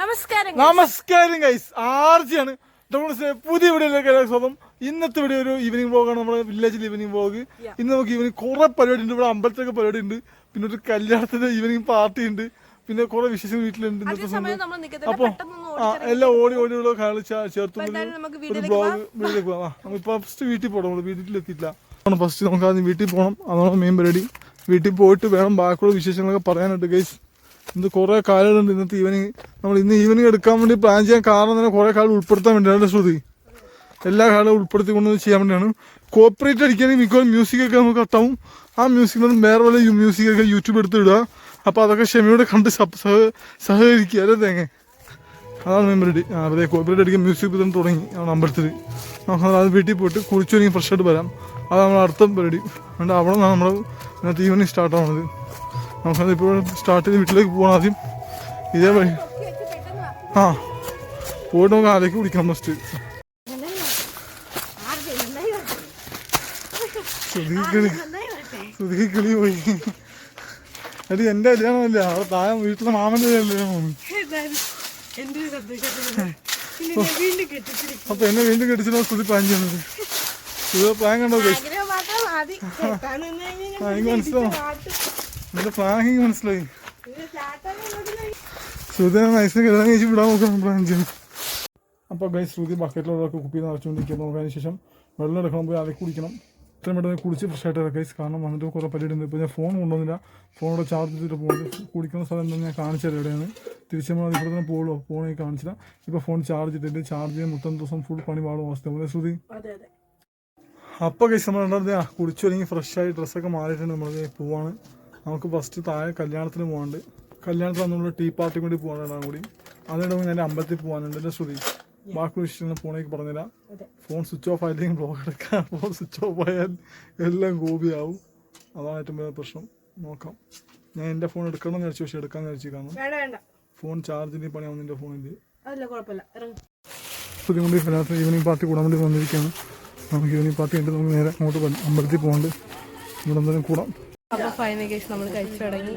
നമസ്കാരം നമസ്കാരം ഗൈസ് ആർജിയാണ്. പുതിയ വീഡിയോയിലേക്ക് സ്വന്തം സ്വാഗതം. ഇന്നത്തെ വീഡിയോ ഒരു ഈവനിങ് വ്ളോഗാണ് നമ്മുടെ വില്ലേജിൽ ഈവനിങ് വ്ളോഗ് ഇന്ന് നമുക്ക് ഈവനിങ് കുറെ പരിപാടി ഉണ്ട്. ഇവിടെ അമ്പലത്തിലൊക്കെ പരിപാടി ഉണ്ട്. പിന്നെ ഒരു കല്യാണത്തിന്റെ ഈവനിങ് പാർട്ടി ഉണ്ട്. പിന്നെ കുറെ വിശേഷം വീട്ടിലുണ്ട്. ഇന്നത്തെ അപ്പൊ എല്ലാം ഓടി ഓടി ഓടി കളിച്ച് ചേർത്ത് ഒരു ബ്ലോഗ് വീട്ടിലേക്ക് പോകാം നമ്മളിപ്പോ ഫസ്റ്റ് വീട്ടിൽ പോകണം നമ്മൾ വീട്ടിലെത്തിയില്ല ഫസ്റ്റ് നമുക്ക് ആദ്യം വീട്ടിൽ പോകണം അതാണ് മെയിൻ പരിപാടി. വീട്ടിൽ പോയിട്ട് വേണം ബാക്കിയുള്ള വിശേഷങ്ങളൊക്കെ പറയാനായിട്ട് ഗൈസ് ഇന്ന് കുറേ കാലുകളുണ്ട് ഇന്നത്തെ ഈവനിങ് നമ്മൾ ഇന്ന് ഈവനിങ് എടുക്കാൻ വേണ്ടി പ്ലാൻ ചെയ്യാൻ കാരണം തന്നെ കുറേ കാലം ഉൾപ്പെടുത്താൻ വേണ്ടിയാണ് ശ്രുതി? എല്ലാ കാലവും ഉൾപ്പെടുത്തിക്കൊണ്ട് ചെയ്യാൻ വേണ്ടിയാണ്. കോപ്പറേറ്റ് അടിക്കുകയാണെങ്കിൽ മിക്കവാറും മ്യൂസിക്കൊക്കെ നമുക്ക് കട്ടാവും ആ മ്യൂസിക് നിന്ന് വേറെ വല്ല മ്യൂസിക്കൊക്കെ യൂട്യൂബ് എടുത്ത് ഇടുക. അപ്പോൾ അതൊക്കെ ക്ഷമയോടെ കണ്ട് സഹ- സഹ- സഹകരിക്കുക അല്ലേ തേങ്ങ? അതാണ് പരിപാടി. ആ അതെ കോപ്പറേറ്റ് അടിക്കാൻ മ്യൂസിക് ഇതും തുടങ്ങി. അമ്പലത്തിൽ. നമുക്ക് അത് വീട്ടിൽ പോയിട്ട് കുളിച്ചൊരുങ്ങി ഫ്രഷ് ആയിട്ട് വരാം. അത് നമ്മൾ അടുത്ത പരിപാടി. അതുകൊണ്ട് അവിടെ നിന്നാണ് നമ്മൾ ഇന്നത്തെ ഈവനിങ് സ്റ്റാർട്ട് ആവുന്നത് നമുക്കത് ഇപ്പോൾ സ്റ്റാർട്ട് ചെയ്ത് വീട്ടിലേക്ക് പോകണം ആദ്യം. ഇതേ വഴി. ആ. പോയിട്ട് നമുക്ക് ആലേക്ക് കുടിക്കണം ഫസ്റ്റ് സുധീക്കിളി സുധീക്കിളി പോയി. എടി എന്റെ കല്യാണമല്ല അവിടെ താഴെ വീട്ടിലെ മാമന്റെ കല്യാണമാണ് അപ്പൊ എന്നെ വീണ്ടും കെട്ടിച്ചിട്ട് സുധി പ്ലാൻ ചെയ്യുന്നത്. സുധി പ്ലാൻ കണ്ടോ? എനിക്ക് മനസ്സിലാവും. എന്റെ പ്ലാൻ മനസ്സിലായി. ശ്രുതി നൈസിന് കല്യാണം കഴിച്ച് വിടാൻ നോക്കാം അപ്പോൾ ഗൈസ് ശ്രുതി ബക്കറ്റിലുള്ളതൊക്കെ കുപ്പി നിറച്ചുകൊണ്ടിരിക്കുക നമുക്ക് അതിന് ശേഷം വെള്ളം എടുക്കണം. പോയി അതിൽ കുടിക്കണം. ഇത്രയും പെട്ടെന്ന് കുടിച്ച് ഫ്രഷ് ആയിട്ട് ഗൈസ് കാരണം വന്നിട്ട് കുറേ പരിപാടി ഉണ്ട് ഇപ്പോൾ ഞാൻ ഫോൺ കൊണ്ടുവന്നില്ല. ഫോണോടെ ചാർജ് ചെയ്തിട്ട് പോകുന്നത് കുടിക്കുന്ന സ്ഥലം എന്താ ഞാൻ കാണിച്ചത് എവിടെയാണ്. തിരിച്ച് നമ്മൾ ഇവിടെ തന്നെ പോകുള്ളൂ ഫോണിൽ കാണിച്ചില്ല ഇപ്പോൾ ഫോൺ ചാർജ് ചെയ്തിട്ട് ചാർജ് ചെയ്യാൻ മൊത്തം ദിവസം ഫുൾ പണി പാടും അവസ്ഥ. പോലെ ശ്രുതി? അപ്പോൾ ഗൈസ് നമ്മൾ രണ്ടാമത് ആ ഫ്രഷ് ആയി ഫ്രഷായി ഡ്രസ്സൊക്കെ മാറിയിട്ടുണ്ട്. നമ്മൾ പോവാണ്. നമുക്ക് ഫസ്റ്റ് താഴെ കല്യാണത്തിന് പോകാണ്ട് കല്യാണത്തിന് നമ്മൾ ടീ പാർട്ടി കൂടി പോകാനാണ് കൂടി. അതിനിടെ ഞാൻ അമ്പലത്തിൽ പോകാനുണ്ട് എന്റെ ശ്രുതി ബാക്കി വിഷയം ഫോണേക്ക് പറഞ്ഞില്ല ഫോൺ സ്വിച്ച് ഓഫ് ആയില്ലെങ്കിൽ ബ്ലോഗ് എടുക്കാം. ഫോൺ സ്വിച്ച് ഓഫ് ആയാൽ എല്ലാം ഗോപിയാവും. അതാണ് ഏറ്റവും വലിയ പ്രശ്നം. നോക്കാം. ഞാൻ എന്റെ ഫോൺ എടുക്കണം എന്ന് വിചാരിച്ചു പക്ഷേ എടുക്കാമെന്ന് വിചാരിച്ചു ഫോൺ ചാർജിന്റെ പണിയാവും എന്റെ ഫോണിൽ ശ്രുതി കൊണ്ട് ഈവനിങ് പാർട്ടി കൂടാൻ വേണ്ടി വന്നിരിക്കുകയാണ്. നമുക്ക് ഈവനിങ് പാർട്ടി ഉണ്ട് നമുക്ക് നേരെ അങ്ങോട്ട്. അമ്പലത്തിൽ പോകാണ്ട് ഇവിടെ എന്തെങ്കിലും കൂടാം. അപ്പൊ ഫൈനൽ കേസ് നമ്മൾ കഴിച്ചു തുടങ്ങി.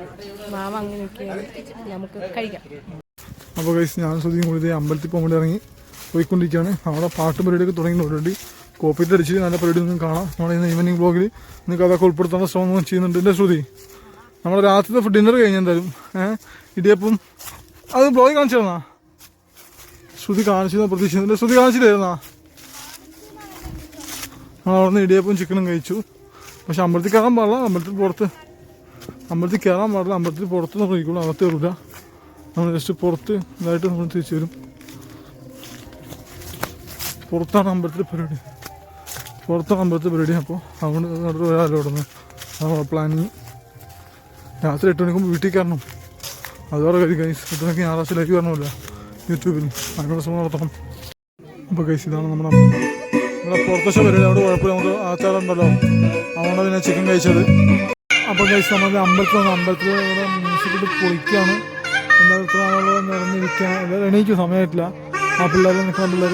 മാമ അങ്ങനെയൊക്കെയാണ് നമുക്ക് കഴിക്കാം. അപ്പോൾ കഴിച്ച് ഞാൻ ശ്രദ്ധിക്കും കൂടി അമ്പലത്തിൽ വേണ്ടി ഇറങ്ങി പോയിക്കൊണ്ടിരിക്കുകയാണ്. അവിടെ പാട്ട് പരിപാടിയൊക്കെ തുടങ്ങി ഓൾറെഡി കോപ്പിയിട്ട് അടിച്ച് നല്ല പരിപാടി നിങ്ങൾക്ക് കാണാം. നമ്മുടെ ഇന്ന് ഈവനിങ് ബ്ലോഗിൽ നിങ്ങൾക്ക് അതൊക്കെ ഉൾപ്പെടുത്താനുള്ള ശ്രമം ചെയ്യുന്നുണ്ട്. എന്റെ ശ്രുതി? നമ്മുടെ രാത്രിത്തെ ഡിന്നർ കഴിഞ്ഞ് എന്തായാലും. ഏഹ് ഇടിയപ്പം. അത് ബ്ലോഗ് കാണിച്ചു തന്നാ ശ്രുതി കാണിച്ചു പ്രതീക്ഷിക്കുന്നുണ്ട് ശ്രുതി കാണിച്ചില്ലായിരുന്നാ? നമ്മൾ അവിടെ നിന്ന് ഇടിയപ്പം ചിക്കനും കഴിച്ചു. പക്ഷെ അമ്പലത്തിൽ കയറാൻ പാടില്ല. അമ്പലത്തിൽ പുറത്ത് അമ്പലത്തിൽ കയറാൻ പാടില്ല. അമ്പലത്തിൽ പുറത്ത് നോക്കിക്കോളൂ അകത്ത് കയറില്ല നമ്മൾ ജസ്റ്റ് പുറത്ത് ഇതായിട്ട് നമ്മൾ തിരിച്ചു വരും. പുറത്താണ് അമ്പലത്തിൽ പരിപാടി. പുറത്താണ് അമ്പലത്തിൽ പരിപാടി. അപ്പോൾ അതുകൊണ്ട് നടന്നു വരാമല്ലോ അവിടെ നിന്ന് നമ്മളെ പ്ലാനിങ് രാത്രി എട്ട് മണിക്ക് മുമ്പ് വീട്ടിൽ കയറണം. അത് വേറെ കാര്യം. കൈസ് എട്ട് മണിക്ക് ഞായറാഴ്ച ലൈവ് വരണമല്ല. യൂട്യൂബിൽ. അതിനുള്ള ശ്രമം നടത്തണം. അപ്പോൾ കൈസ് ഇതാണ് നമ്മുടെ അമ്പലം. ഇവിടെ വരില്ല. അവിടെ കുഴപ്പമില്ല. നമുക്ക് ആച്ചാരം ഉണ്ടല്ലോ അതുകൊണ്ട് പിന്നെ ചിക്കൻ കഴിച്ചത്. അപ്പോൾ കഴിച്ച് നമ്മൾ അമ്പലത്തിൽ വന്ന് അമ്പലത്തിൽ ഇവിടെ മ്യൂസിക്കിട്ട് പൊളിക്കുകയാണ് ആളുകൾ നിറഞ്ഞിരിക്കുകയാണ് എല്ലാവരും എണീക്കും. സമയമായിട്ടില്ല. ആ പിള്ളേർ നിൽക്കുന്ന പിള്ളേർ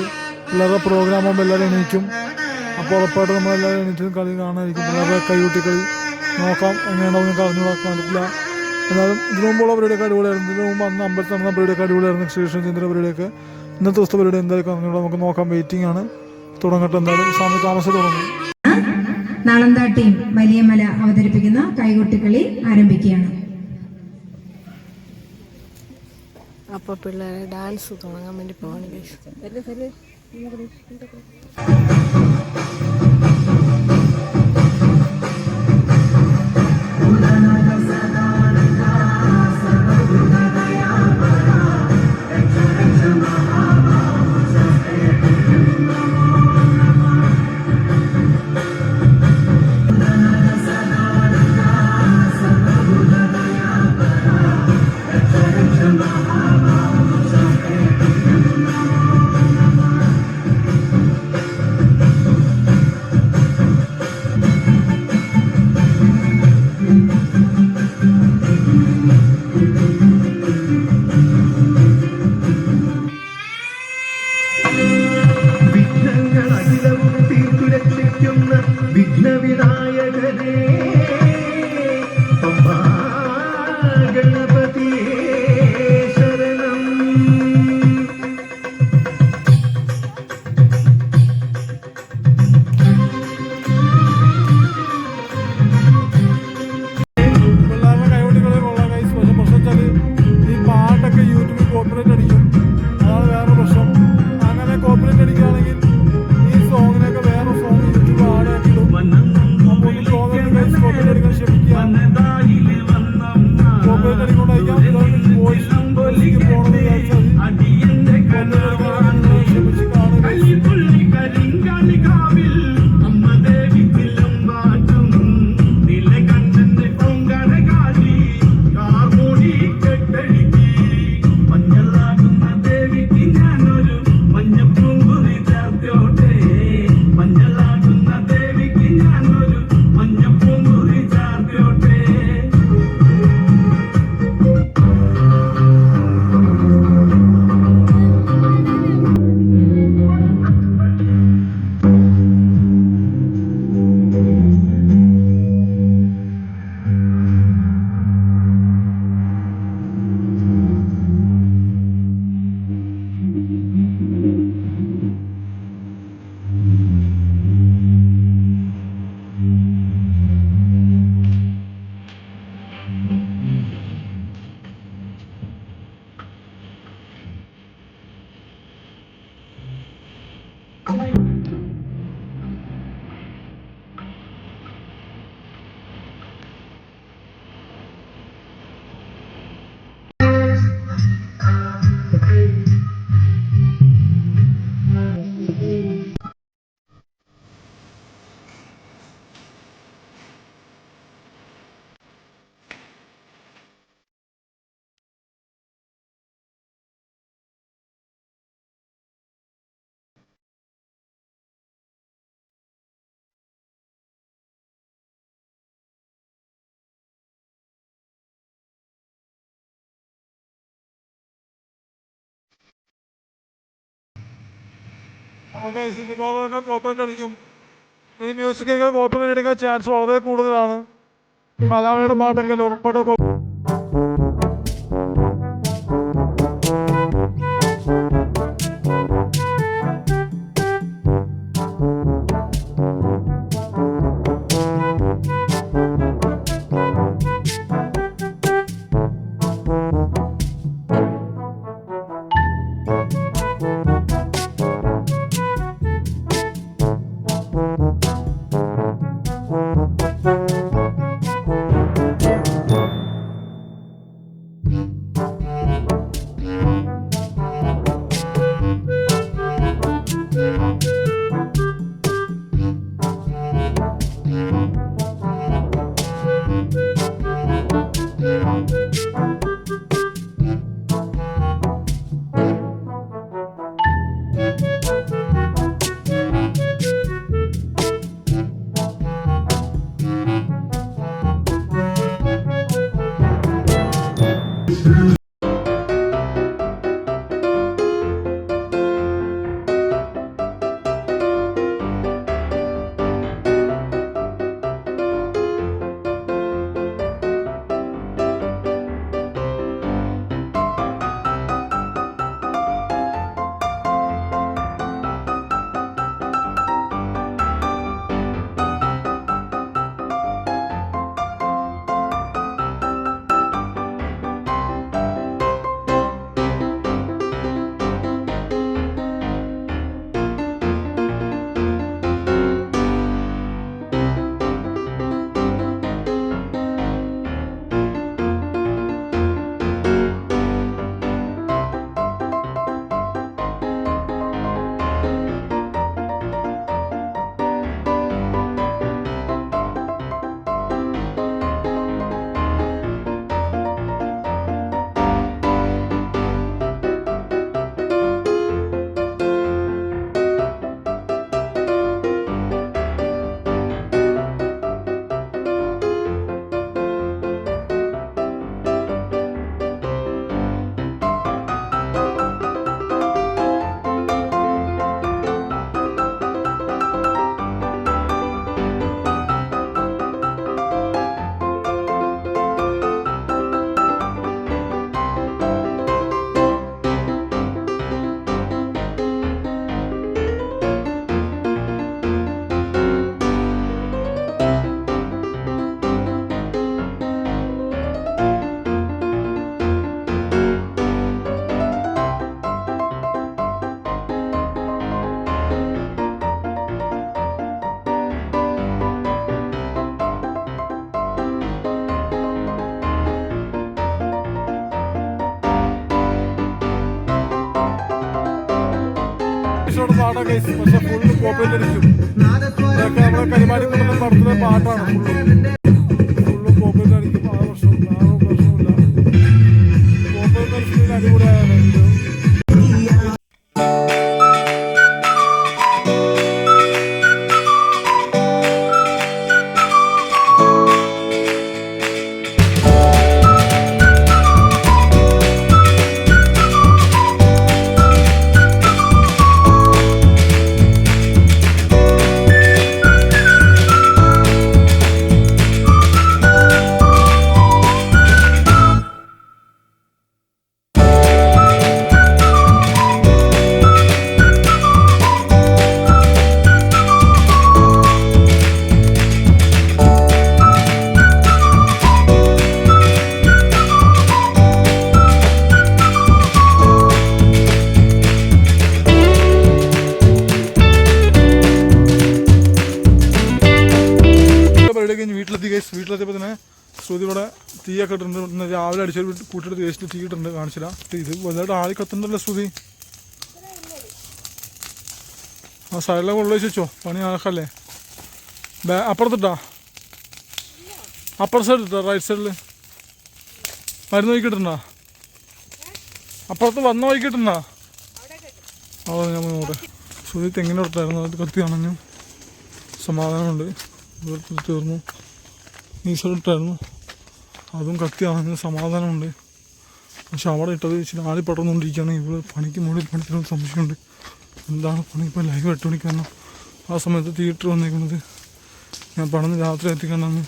പിള്ളേരുടെ പ്രോഗ്രാം ആകുമ്പോൾ എല്ലാവരും എണീക്കും. അപ്പോൾ ഉറപ്പായിട്ട് നമ്മളെല്ലാവരും എണീറ്റും കളി കാണാതിരിക്കും പിള്ളേരുടെ കൈകൊട്ടി കളി നോക്കാം. എങ്ങനെയുണ്ടാവും അറിഞ്ഞു കണ്ടിട്ടില്ല. എന്നാലും ഇതിനു മുമ്പുള്ള പരിപാടിയൊക്കെ അടിപൊളിയായിരുന്നു. ഇതിനു മുമ്പ് അന്ന് അമ്പലത്തിൽ നടന്ന പരിപാടിയൊക്കെ അടിപൊളിയായിരുന്നു. ശ്രീകൃഷ്ണചന്ദ്ര പരിപാടിയൊക്കെ. ഇന്നത്തെ ദിവസത്തെ പരിപാടി അറിഞ്ഞൂടാ നമുക്ക് നോക്കാം. വെയിറ്റിംഗ് ആണ്. തുടങ്ങട്ടെ എന്തായാലും സമയം താമസം തുടങ്ങി. നാളന്ത ടീം വലിയമല അവതരിപ്പിക്കുന്ന കൈകൊട്ടിക്കളി ആരംഭിക്കുകയാണ്. അപ്പൊ പിള്ളേരെ ഡാൻസ് തുടങ്ങാൻ വേണ്ടി പോവാണ് വിഘ്നവിനായകനെ ഈ ഈ മ്യൂസിക്കൊക്കെ കോപ്പറേറ്റ് എടുക്കാൻ ചാൻസ് വളരെ കൂടുതലാണ്. മലയാളിയുടെ പാട്ടെങ്കിൽ ഉറപ്പായിട്ട് ഇഷ്ടപ്പെട്ട പാട്ടാ ഗൈസ് പക്ഷെ ഫുള്ള് കോപ്പിയിലിരിക്കും ഇതൊക്കെ നമ്മുടെ പാട്ടാണ് ഫുള്ളും തീയൊക്കെ ഇട്ടിട്ടുണ്ട്. രാവിലെ അടിച്ചൊരു കൂട്ടിയിട്ട് വേസ്റ്റ് തീ ഇട്ടിട്ടുണ്ട്. കാണിച്ചില്ല. ഇത് വലുതായിട്ട് ആളി കത്തുന്നുണ്ടല്ലോ സ്തുതി ആ സൈഡിലെ കൊള്ളു വെച്ചോ. പണി ആക്കല്ലേ ബാ അപ്പുറത്തിട്ടാ. അപ്പുറ സൈഡ് ഇട്ടാ റൈറ്റ് സൈഡിൽ മരുന്ന് വൈകിട്ടുണ്ടാ അപ്പുറത്ത് വന്ന വൈകിട്ടുണ്ടാ അതെ ഞാൻ നോട്ടെ സുധി തെങ്ങിന്റെ അടുത്തായിരുന്നു. അത് കത്തി അണഞ്ഞു. സമാധാനമുണ്ട്. തീർന്നു. ഈശ്വരിട്ടായിരുന്നു അതും കത്തി അണഞ്ഞു സമാധാനമുണ്ട്. പക്ഷെ അവിടെ ഇട്ടത് ഇച്ചിരി ആളി പടർന്നുകൊണ്ടിരിക്കുകയാണ്. ഇവിടെ പണിക്ക് മുകളിൽ പണിക്കുന്ന സംശയമുണ്ട്. എന്താണ് പണി? ഇപ്പോൾ ലൈവ് എട്ട് മണിക്ക് വന്നു ആ സമയത്ത് തിയേറ്റർ വന്നേക്കുന്നത്. ഞാൻ പണന്ന് രാത്രി എത്തിക്കണമെന്ന്.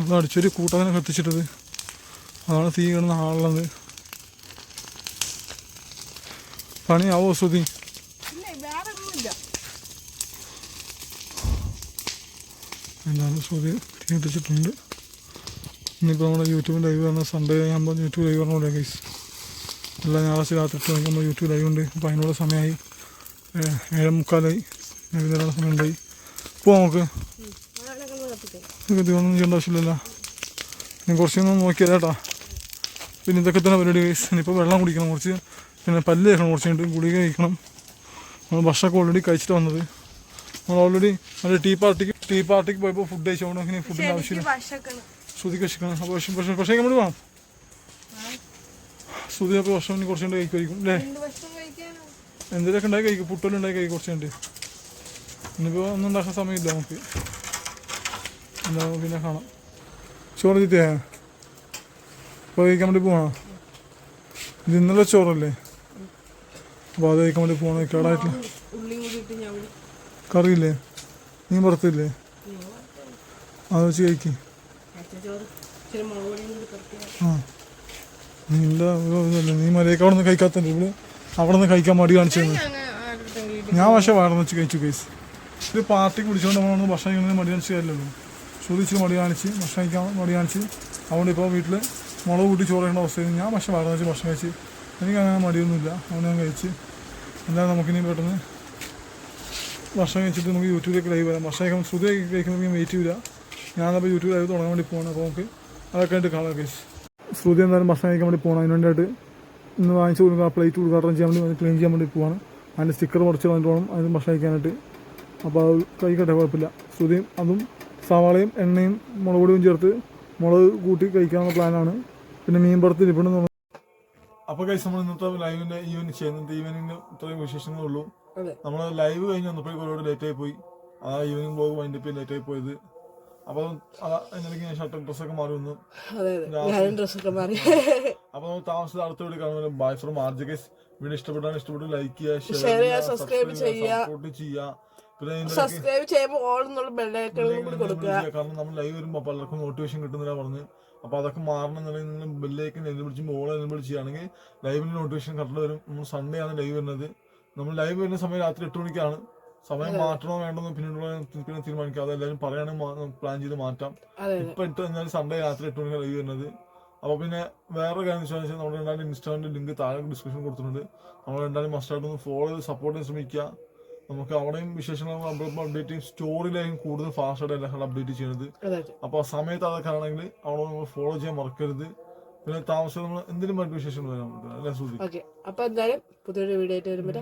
അത് അടിച്ചൊരു കൂട്ടതിനെ കത്തിച്ചിട്ടത്. അതാണ് തീ കിടന്ന ആളുള്ളത്. പണിയാവോ ശ്രുതി? എന്താണ് ശ്രുതി തിയേറ്റിച്ചിട്ടുണ്ട് ഇനിയിപ്പോൾ നമ്മുടെ യൂട്യൂബ് ലൈവ് വന്ന സൺഡേ ആകുമ്പോൾ യൂട്യൂബ് ലൈവ് പറഞ്ഞ ഗൈസ് എല്ലാ ഞായറാഴ്ച രാത്രി എട്ട് മണിക്ക് നമ്മൾ യൂട്യൂബ് ലൈവ് ഉണ്ട്. അപ്പോൾ അതിനുള്ള സമയമായി. ഏഴ് മുക്കാലായി വൈകുന്നേരം സമയം ഉണ്ടായി പോവാം നമുക്ക്. ഇതൊക്കെ ഒന്നും ചെയ്യേണ്ട ആവശ്യമില്ലല്ലോ. ഇനി കുറച്ചൊന്നും നോക്കിയാൽ കേട്ടാ. പിന്നെ ഇതൊക്കെ തന്നെ പരിപാടി ഗൈസ് ഇനിയിപ്പോൾ വെള്ളം കുടിക്കണം കുറച്ച്. പിന്നെ പല്ല് കഴിക്കണം കുറച്ച് കഴിഞ്ഞിട്ട് ഗുളിക കഴിക്കണം. നമ്മൾ ഭക്ഷണമൊക്കെ ഓൾറെഡി കഴിച്ചിട്ട് വന്നത്. നമ്മൾ ഓൾറെഡി നല്ല ടീ പാർട്ടിക്ക് ടീ പാർട്ടിക്ക് പോയപ്പോൾ ഫുഡ് കഴിച്ചോണ്ട് അങ്ങനെ ഫുഡിന്റെ ആവശ്യമില്ല. ശ്രുതി കഷിക്കണം അപ്പോൾ പക്ഷേ പക്ഷേ പക്ഷേ നമ്മൾ വേണം ശ്രുതി അപ്പോൾ ഇനി കുറച്ചുകൊണ്ട് കഴിക്കും അല്ലേ? എന്തെങ്കിലുമൊക്കെ ഉണ്ടായി കഴിക്കും പുട്ടെല്ലാം ഉണ്ടായി കഴിക്കും കുറച്ചുകൊണ്ട് ഇനിയിപ്പോൾ ഒന്നും ഉണ്ടാക്കാൻ സമയമില്ല നമുക്ക്. എന്താ പിന്നെ കാണാം. ചോറ് ചീത്തേ അപ്പോൾ കഴിക്കാൻ വേണ്ടി പോവാ. ഇത് ഇന്നലെ ചോറല്ലേ? അപ്പോൾ അത് കഴിക്കാൻ വേണ്ടി പോകണം കേടായിട്ടില്ല കറിയില്ലേ? നീ പുറത്തില്ലേ അത് വെച്ച് കഴിക്ക്. നിന്റെ നീ മര്യാദയ്ക്ക് അവിടെ നിന്ന് കഴിക്കാത്തല്ലേ ഇവിടെ? അവിടെ നിന്ന് കഴിക്കാൻ മടി കാണിച്ചു ഞാൻ പക്ഷേ വയറന്ന് വെച്ച് കഴിച്ചു കേസ് ഒരു പാർട്ടിക്ക് പിടിച്ചുകൊണ്ട് നമ്മളൊന്ന് ഭക്ഷണം കഴിക്കുന്നത് മടി കാണിച്ചു കാര്യമല്ലോ ചോദിച്ച് മടി കാണിച്ച് ഭക്ഷണം കഴിക്കാൻ മടി കാണിച്ച്. അതുകൊണ്ട് ഇപ്പോൾ വീട്ടിൽ മുളക് കൂട്ടി ചോറ് കഴിക്കേണ്ട അവസ്ഥയിൽ ഞാൻ പക്ഷേ വയറന്ന് വെച്ച് ഭക്ഷണം കഴിച്ച് എനിക്ക് അങ്ങനെ മടിയൊന്നുമില്ല. അതുകൊണ്ട് ഞാൻ കഴിച്ച്. എന്തായാലും നമുക്കിനി പെട്ടെന്ന് ഭക്ഷണം കഴിച്ചിട്ട് നമുക്ക് യൂട്യൂബിലേക്ക് ലൈവ് വരാം. ഭക്ഷണം കഴിക്കാൻ ശ്രുതി കഴിക്കുന്നത് വെയിറ്റ് ചെയ്യില്ല ഞാനപ്പോൾ യൂട്യൂബ് ലൈവ് തുടങ്ങാൻ വേണ്ടി പോകണം അപ്പോൾ നമുക്ക് അതൊക്കെ ആയിട്ട് കാണാം കേസ് ശ്രുതി എന്തായാലും ഭക്ഷണം കഴിക്കാൻ വേണ്ടി പോകണം അതിന് വേണ്ടിയിട്ട് ഇന്ന് വാങ്ങിച്ചു കൊടുക്കുക ആ പ്ലേറ്റ് ഉദ്ഘാടനം ചെയ്യാൻ വേണ്ടി ക്ലീൻ ചെയ്യാൻ വേണ്ടി പോവാണ്. അതിന്റെ സ്റ്റിക്കർ കുറച്ച് വന്നിട്ട് വേണം അതിന് ഭക്ഷണം കഴിക്കാനായിട്ട് അപ്പോൾ അത് കഴിക്കട്ടെ കുഴപ്പമില്ല. ശ്രുതിയും അതും സവാളയും എണ്ണയും മുളക് പൊടിയും ചേർത്ത് മുളക് കൂട്ടി കഴിക്കാനുള്ള പ്ലാനാണ് പിന്നെ മീൻ പുറത്ത് ഇരിപ്പുണ്ടെന്ന് അപ്പോൾ കഴിച്ച് നമ്മൾ ഇന്നത്തെ ലൈവിന്റെ ഈവനിങ് ചെയ്യുന്നത് ഈവനിങ്ങിന് ഇത്രയും വിശേഷങ്ങളേ ഉള്ളൂ. നമ്മൾ ലൈവ് കഴിഞ്ഞ് വന്നപ്പോഴേക്കും ഒരുപാട് ലേറ്റ് ആയി പോയി. ആ ഈവനിങ് ബ്ലോഗ് വൈൻഡപ്പ് ലേറ്റ് ആയി പോയത് അതിനിടയ്ക്ക് ഞാൻ ഷർട്ടും ഡ്രസ്സൊക്കെ മാറി വന്നു ഞാനും ഡ്രസ്സൊക്കെ മാറി. അപ്പോൾ നമ്മൾ താമസിച്ച അടുത്ത വീട് കാണുമ്പോൾ ബൈ ഫ്രം ആർജ് ഗൈസ് വീഡിയോ ഇഷ്ടപ്പെട്ടാൽ ഇഷ്ടപ്പെട്ട് ലൈക്ക് ചെയ്യുക ഷെയർ ചെയ്യുക, സബ്സ്ക്രൈബ് ചെയ്യുക. സപ്പോർട്ട് ചെയ്യുക. സബ്സ്ക്രൈബ് ചെയ്യുമ്പോൾ ഓൾ എന്നുള്ള ബെല്ലൈക്കണും കൂടി കൊടുക്കുക. കാരണം നമ്മൾ ലൈവ് വരുമ്പോൾ പലർക്കും നോട്ടിഫിക്കേഷൻ കിട്ടുന്നില്ല പറഞ്ഞ്. അപ്പൊ അതൊക്കെ മാറണമെന്നുണ്ടെങ്കിൽ നിങ്ങൾ ബെല്ലേക്ക് എന്നെ വിളിച്ച് മോളെ എന്നെ വിളിച്ചാണെങ്കിൽ ലൈവിന് നോട്ടിഫിക്കേഷൻ കറണ്ട് വരും. നമ്മൾ സൺഡേ ആണ് ലൈവ് വരുന്നത്. നമ്മൾ ലൈവ് വരുന്ന സമയം രാത്രി എട്ട് മണിക്കാണ്. സമയം മാറ്റണോ വേണ്ടെന്ന് പിന്നീടുള്ള പിന്നെ തീരുമാനിക്കാം. അതെല്ലാവരും പറയുകയാണെങ്കിൽ പ്ലാൻ ചെയ്ത് മാറ്റാം. ഇപ്പൊ ഇട്ട് കഴിഞ്ഞാൽ സൺഡേ രാത്രി എട്ട് മണിക്കാണ് ലൈവ് വരുന്നത്. അപ്പൊ പിന്നെ വേറെ കാര്യം വെച്ചാൽ നമ്മുടെ രണ്ടാലും ഇൻസ്റ്റാഗ്രാമിന്റെ ലിങ്ക് താഴെ ഡിസ്ക്രിപ്ഷൻ കൊടുത്തിട്ടുണ്ട്. നമ്മൾ രണ്ടാലും മസ്റ്റായിട്ട് ഒന്ന് ഫോളോ ചെയ്ത് സപ്പോർട്ട് ചെയ്യാൻ ശ്രമിക്കുക. നമുക്ക് അവിടെയും വിശേഷങ്ങൾ അപ്ഡേറ്റ് ചെയ്യും. സ്റ്റോറിയിലായും കൂടുതൽ ഫാസ്റ്റ് ആയിട്ട് എല്ലാം അപ്ഡേറ്റ് ചെയ്യുന്നത്. അപ്പൊ അപ്പോൾ ആ സമയത്ത് അതൊക്കെ ആണെങ്കിൽ അവിടെ നമ്മൾ ഫോളോ ചെയ്യാൻ മറക്കരുത്. പിന്നെ താമസം നമ്മൾ എന്തിനും മറ്റു വിശേഷങ്ങൾ വരാൻ അല്ലേ സുധി ഓക്കെ അപ്പൊ എന്തായാലും പുതിയൊരു വീഡിയോ ആയിട്ട് വരുമ്പോൾ